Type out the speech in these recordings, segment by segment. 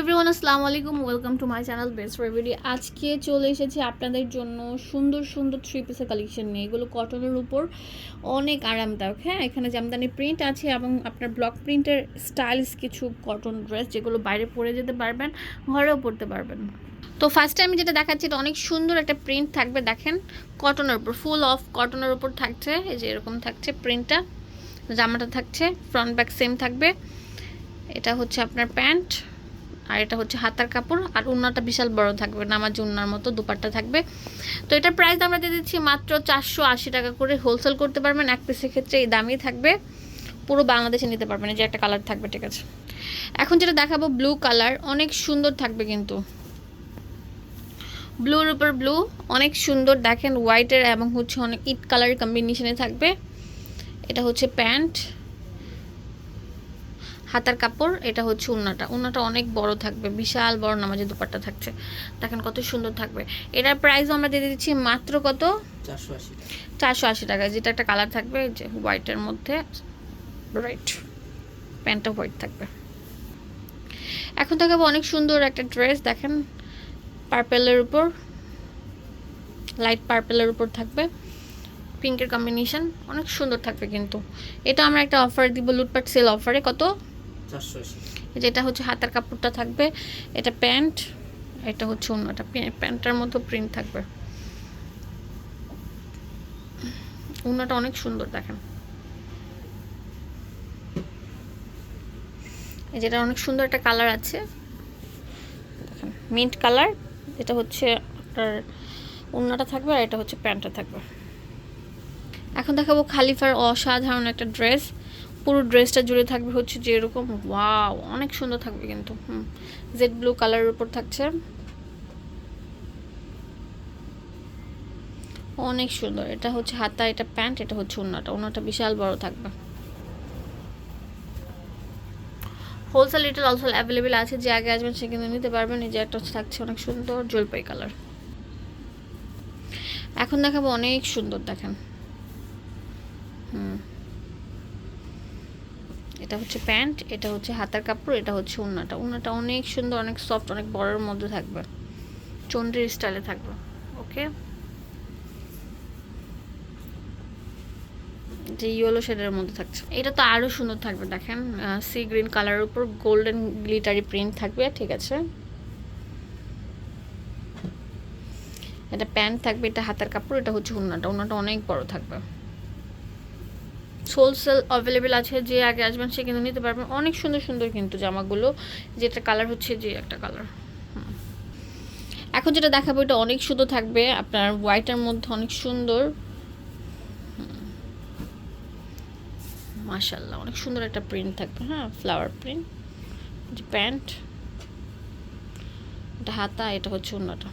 Everyone আসসালামু আলাইকুম। Welcome to my channel best রেভিডি আজকে চলে এসেছি আপনাদের জন্য সুন্দর সুন্দর থ্রি পিসের কালেকশন নিয়ে। এগুলো কটনের উপর অনেক আরামদায়ক। হ্যাঁ এখানে জামদানি প্রিন্ট আছে এবং আপনার ব্লক প্রিন্টের স্টাইলস কিছু কটন ড্রেস যেগুলো বাইরে পরে যেতে পারবেন, ঘরেও পরতে পারবেন। তো ফার্স্টে আমি যেটা দেখাচ্ছি, এটা অনেক সুন্দর একটা প্রিন্ট থাকবে। দেখেন কটনের উপর ফুল অফ কটনের উপর থাকছে। এই যে এরকম থাকছে প্রিন্টটা জামাটা থাকছে ফ্রন্ট ব্যাক সেম থাকবে। এটা হচ্ছে আপনার প্যান্ট আর এটা হচ্ছে হাতার কাপড়, আর উন্নাটা বিশাল বড় থাকবে, নামাজ উন্নার মতো দুপাট্টা থাকবে। তো এটার প্রাইস আমরা দিয়ে দিচ্ছি মাত্র চারশো আশি টাকা করে। হোলসেল করতে পারবেন, এক পিসের ক্ষেত্রে এই দামই থাকবে। পুরো বাংলাদেশে নিতে পারবেন যে একটা কালার থাকবে, ঠিক আছে। এখন যেটা দেখাবো ব্লু কালার অনেক সুন্দর থাকবে কিন্তু। ব্লুর উপর ব্লু অনেক সুন্দর, দেখেন হোয়াইটের এবং হচ্ছে অনেক ইট কালার কম্বিনেশনে থাকবে। এটা হচ্ছে প্যান্ট। হাতার কাপড় এটা হচ্ছে উন্নাটা। উন্নাটা অনেক বড় থাকবে বিশাল বড় নামাজের দুপাট্টা থাকছে। দেখেন কত সুন্দর থাকবে। এটার প্রাইস আমরা দিয়ে দিচ্ছি মাত্র কত? চারশো আশি চারশো আশি টাকা। যেটা একটা কালার থাকবে যে হোয়াইটের মধ্যে রাইট প্যান্টটা হোয়াইট থাকবে। এখন দেখাবো অনেক সুন্দর একটা ড্রেস দেখেন পার্পেলের উপর লাইট পার্পেলের উপর থাকবে। পিঙ্কের কম্বিনেশন অনেক সুন্দর থাকবে কিন্তু। এটা আমরা একটা অফার দিব লুটপাট সেল অফারে কত? যেটা হচ্ছে হাতার কাপড়টা থাকবে, এটা প্যান্ট, এটা হচ্ছে অন্যটা প্যান্টটার মতো প্রিন্ট থাকবে। উন্নাটা অনেক সুন্দর, দেখেন। যেটা অনেক সুন্দর একটা কালার আছে। দেখেন, মিন্ট কালার, এটা হচ্ছে আপনার উন্নাটা থাকবে আর এটা হচ্ছে প্যান্টটা থাকবে। এখন দেখাবো খালিফার অসাধারণ একটা ড্রেস। পুরো ড্রেসটা জুড়ে থাকবে হচ্ছে যে এরকম ওয়াও অনেক সুন্দর থাকবে কিন্তু, হুম জেড ব্লু কালারের উপর থাকছে। অনেক সুন্দর, এটা হচ্ছে হাতা, এটা প্যান্ট, এটা হচ্ছে ওনাটা ওনাটা বিশাল বড় থাকবে। হোলসেল রিটেল অলসো অ্যাভেলেবেল আছে, যে আগে আসবেন সে কিন্তু নিতে পারবেন, এই যে একটা থাকছে অনেক সুন্দর জলপাই কালার এখন দেখাবো অনেক সুন্দর, দেখেন। হুম। এটা হচ্ছে প্যান্ট, এটা হচ্ছে হাতার কাপড়, এটা হচ্ছে উন্নাটা উন্নাটা অনেক সুন্দর, অনেক সফট অনেক বড়ের মধ্যে থাকবে। চন্দ্রের স্টাইলে থাকবে ওকে যে ইয়েলো শেডের মধ্যে থাকছে। এটা তো আরও সুন্দর থাকবে, দেখেন। সি গ্রিন কালারের উপর গোল্ডেন গ্লিটারি প্রিন্ট থাকবে, ঠিক আছে? এটা প্যান্ট থাকবে, এটা হাতার কাপড়, এটা হচ্ছে উন্নাটা উন্নাটা অনেক বড় থাকবে। হোলসেল অ্যাভেলেবেল আছে, যে আগে আসবেন সে কিন্তু নিতে পারবেন। অনেক সুন্দর সুন্দর কিন্তু জামাগুলো, যেটা কালার হচ্ছে যে একটা কালার এখন যেটা দেখাবো, এটা অনেক সুন্দর থাকবে। আপনার হোয়াইটের মধ্যে অনেক সুন্দর। মাশাল্লাহ অনেক সুন্দর একটা প্রিন্ট থাকবে হ্যাঁ? ফ্লাওয়ার প্রিন্ট যে প্যান্ট এটা হাতা, এটা হচ্ছে অন্যটা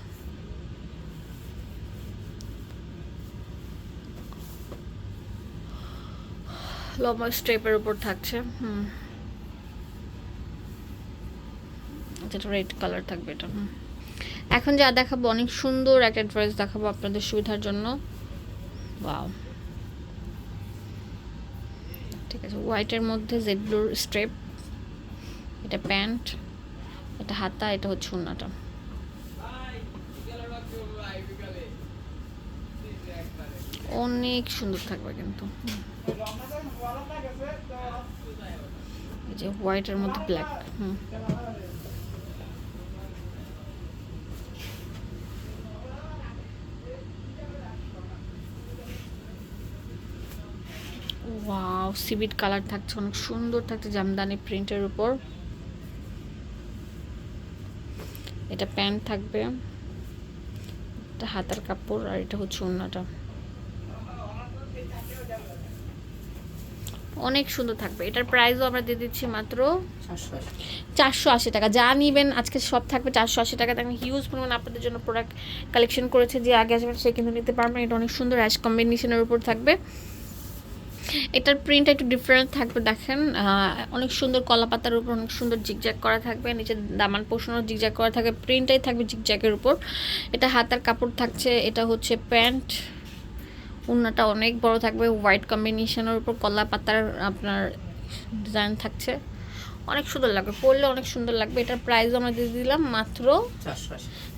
লম্বা স্টেপের উপর থাকছে হুম। যেটা রেড কালার থাকবে এটা। হুম। এখন যা দেখাবো অনেক সুন্দর একটা ড্রেস দেখাবো আপনাদের সুবিধার জন্য। ওয়াও ঠিক আছে হোয়াইটের মধ্যে জেড ব্লুর স্ট্রেপ এটা প্যান্ট এটা হাতা এটা হচ্ছে উন্নাটা অনেক সুন্দর থাকবে কিন্তু। এই যে হোয়াইটের মধ্যে ব্ল্যাক হুম। ওয়াও সিভিট কালার থাকছে, অনেক সুন্দর থাকছে জামদানি প্রিন্টের উপর। এটা প্যান্ট থাকবে। এটা হাতার কাপড় আর এটা হচ্ছে ওড়নাটা। অনেক সুন্দর থাকবে। এটার প্রাইসও আমরা দিয়ে দিচ্ছি মাত্র চারশো আশি। চারশো আশি টাকা। যা নিবেন আজকে সব থাকবে চারশো আশি টাকা। আমি হিউজ পরিমাণ আপনাদের জন্য প্রোডাক্ট কালেকশন করেছে যে আগে আসবেন সে কিন্তু নিতে পারবেন এটা অনেক সুন্দর অ্যাশ কম্বিনেশনের উপর থাকবে। এটার প্রিন্ট একটু ডিফারেন্ট থাকবে দেখেন। অনেক সুন্দর কলা পাতার উপর অনেক সুন্দর জিগজ্যাগ করা থাকবে। নিচে দামান পোষণও জিগজ্যাগ করা থাকবে। প্রিন্টটাই থাকবে জিগজ্যাগের উপর। এটা হাতার কাপড় থাকছে এটা হচ্ছে প্যান্ট। উন্নাটা অনেক বড় থাকবে। হোয়াইট কম্বিনেশনের উপর কলা পাতার আপনার ডিজাইন থাকছে। অনেক সুন্দর লাগবে। পরলে অনেক সুন্দর লাগবে। এটার প্রাইস আমরা দিয়ে দিলাম মাত্র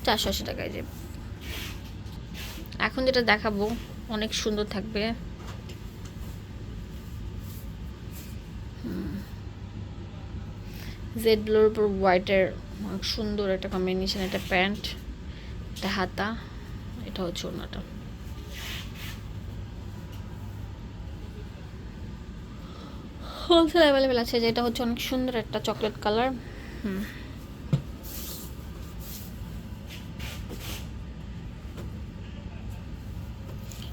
চারশো আশি টাকায় যে। এখন যেটা দেখাবো, অনেক সুন্দর থাকবে। জেড ব্লোর উপর হোয়াইটের সুন্দর একটা কম্বিনেশন একটা প্যান্ট, একটা হাতা, এটা হচ্ছে ওনাটা হোলসেল অ্যাভেলেবেল আছে, যেটা হচ্ছে অনেক সুন্দর একটা চকলেট কালার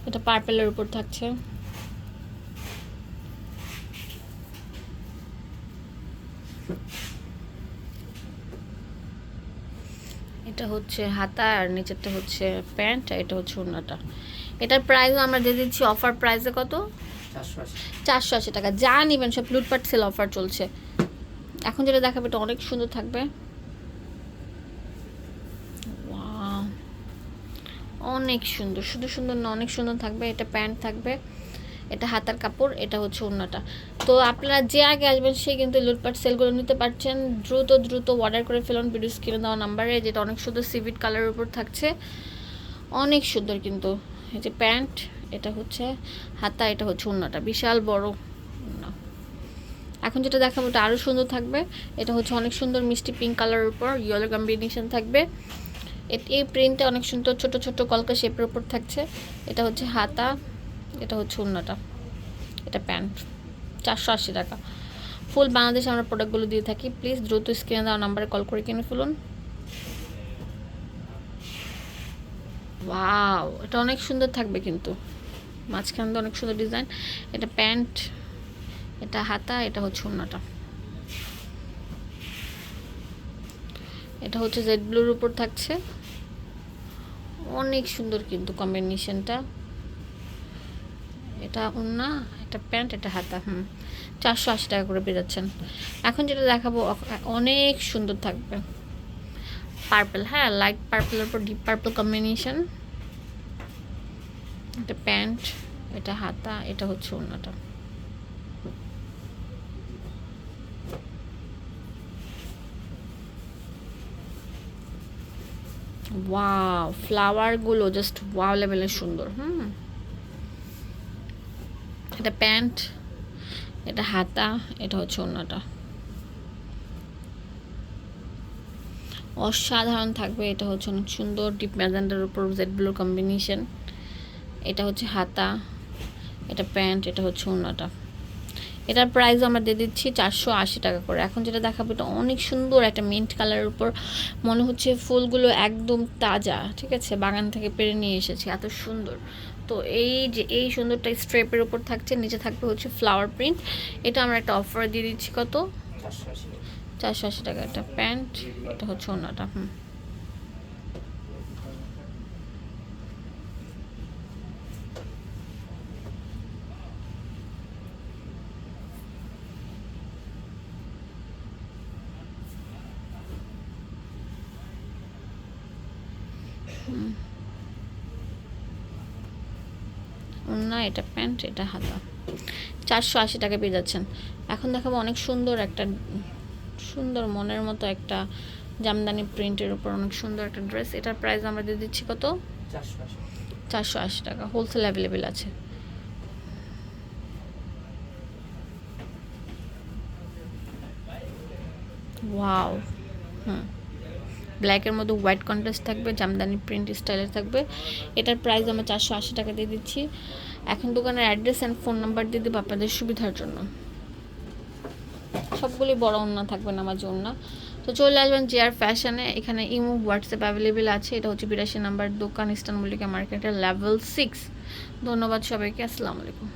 এটা পার্পেলের উপর থাকছে। এটা হচ্ছে হাতা আর নিচেরটা হচ্ছে প্যান্ট এটা হচ্ছে ওড়নাটা। এটার প্রাইস আমরা দিয়ে দিচ্ছি অফার প্রাইসে কত? চারশো আশি। টাকা। যা নেবেন, সব লুটপাট সেল অফার চলছে। এখন যেটা দেখাবে এটা অনেক সুন্দর থাকবে! অনেক সুন্দর, শুধু সুন্দর না, অনেক সুন্দর থাকবে। এটা প্যান্ট থাকবে, এটা হাতার কাপড়, এটা হচ্ছে অন্যটা তো আপনারা যে আগে আসবেন, সে কিন্তু লুটপাট সেলগুলো নিতে পারছেন। দ্রুত দ্রুত অর্ডার করে ফেলুন ভিডিও স্ক্রিনে দেওয়া নাম্বারে যেটা অনেক সুন্দর সিভিট কালারের উপর থাকছে। অনেক সুন্দর কিন্তু। এই যে প্যান্ট এটা হচ্ছে হাতা, এটা হচ্ছে ওড়নাটা বিশাল বড় ওড়না এখন যেটা দেখাবো ওটা আরও সুন্দর থাকবে। এটা হচ্ছে অনেক সুন্দর মিষ্টি পিঙ্ক কালারের উপর ইয়েলো কম্বিনেশন থাকবে। এই প্রিন্টটা অনেক সুন্দর ছোট ছোট কলকা শেপের উপর থাকছে। এটা হচ্ছে হাতা, এটা হচ্ছে ওড়নাটা এটা প্যান্ট চারশো আশি টাকা। ফুল বাংলাদেশে আমরা প্রোডাক্টগুলো দিয়ে থাকি। প্লিজ দ্রুত স্ক্রিনে দেওয়া নাম্বারে কল করে কিনে ফেলুন। ওয়াও এটা অনেক সুন্দর থাকবে কিন্তু। মাঝখান দিয়ে অনেক সুন্দর ডিজাইন এটা প্যান্ট, এটা হাতা, এটা হচ্ছে ওড়নাটা। এটা হচ্ছে জেড ব্লুর উপর থাকছে। অনেক সুন্দর কিন্তু কম্বিনেশনটা এটা ওড়না, এটা প্যান্ট, এটা হাতা, হুম। চারশো আশি টাকা করে বেরোচ্ছেন। এখন যেটা দেখাবো অনেক সুন্দর থাকবে। পার্পল হ্যাঁ লাইট পার্পলের উপর ডিপ পার্পল কম্বিনেশন এটা প্যান্ট এটা হাতা, এটা হচ্ছে ওড়নাটা। ওয়াও ফ্লাওয়ারগুলো জাস্ট ওয়াও লেভেলের সুন্দর, হুম। এটা প্যান্ট এটা হাতা, এটা হচ্ছে ওড়নাটা। অসাধারণ থাকবে। এটা হচ্ছে অনেক সুন্দর ডিপ ম্যাজেন্ডার উপর জেড ব্লু কম্বিনেশন এটা হচ্ছে হাতা, এটা প্যান্ট, এটা হচ্ছে অন্যটা এটার প্রাইস আমরা দিয়ে দিচ্ছি চারশো আশি টাকা করে। এখন যেটা দেখাবো, এটা অনেক সুন্দর একটা মিন্ট কালারের উপর। মনে হচ্ছে ফুলগুলো একদম তাজা, ঠিক আছে? বাগান থেকে পেরে নিয়ে এসেছি, এত সুন্দর। তো এই যে, এই সুন্দরটা স্ট্রেপের উপর থাকছে, নিচে থাকবে হচ্ছে ফ্লাওয়ার প্রিন্ট এটা আমরা একটা অফার দিয়ে দিচ্ছি কত? চারশো আশি টাকা। একটা প্যান্ট এটা হচ্ছে ওনাটা হুম। না এটা প্যান্ট, এটা হাতা। চারশো আশি টাকা পেয়ে যাচ্ছেন। এখন দেখাবো অনেক সুন্দর একটা সুন্দর মনের মতো একটা জামদানি প্রিন্টের উপর অনেক সুন্দর একটা ড্রেস। এটার প্রাইস আমরা দিয়ে দিচ্ছি কত? চারশো আশি টাকা। হোলসেল অ্যাভেলেবেল আছে। ওয়াও হুম। ব্ল্যাকের মধ্যে হোয়াইট কন্ট্রাস্ট থাকবে, জামদানি প্রিন্ট স্টাইলের থাকবে। এটার প্রাইস আমরা চারশো আশি টাকা দিয়ে দিচ্ছি। এখন দোকানের অ্যাড্রেস অ্যান্ড ফোন নাম্বার দিয়ে দেবো আপনাদের সুবিধার জন্য। সবগুলি বড় ওড়না থাকবে আমার জন্য। তো চলে আসবেন জিআর ফ্যাশনে এখানে ইমো হোয়াটসঅ্যাপ অ্যাভেলেবেল আছে। এটা হচ্ছে বিরাশি নাম্বার দোকান ইস্টার্ন মল্লিকা মার্কেটের লেভেল সিক্স ধন্যবাদ সবাইকে। আসসালামু আলাইকুম।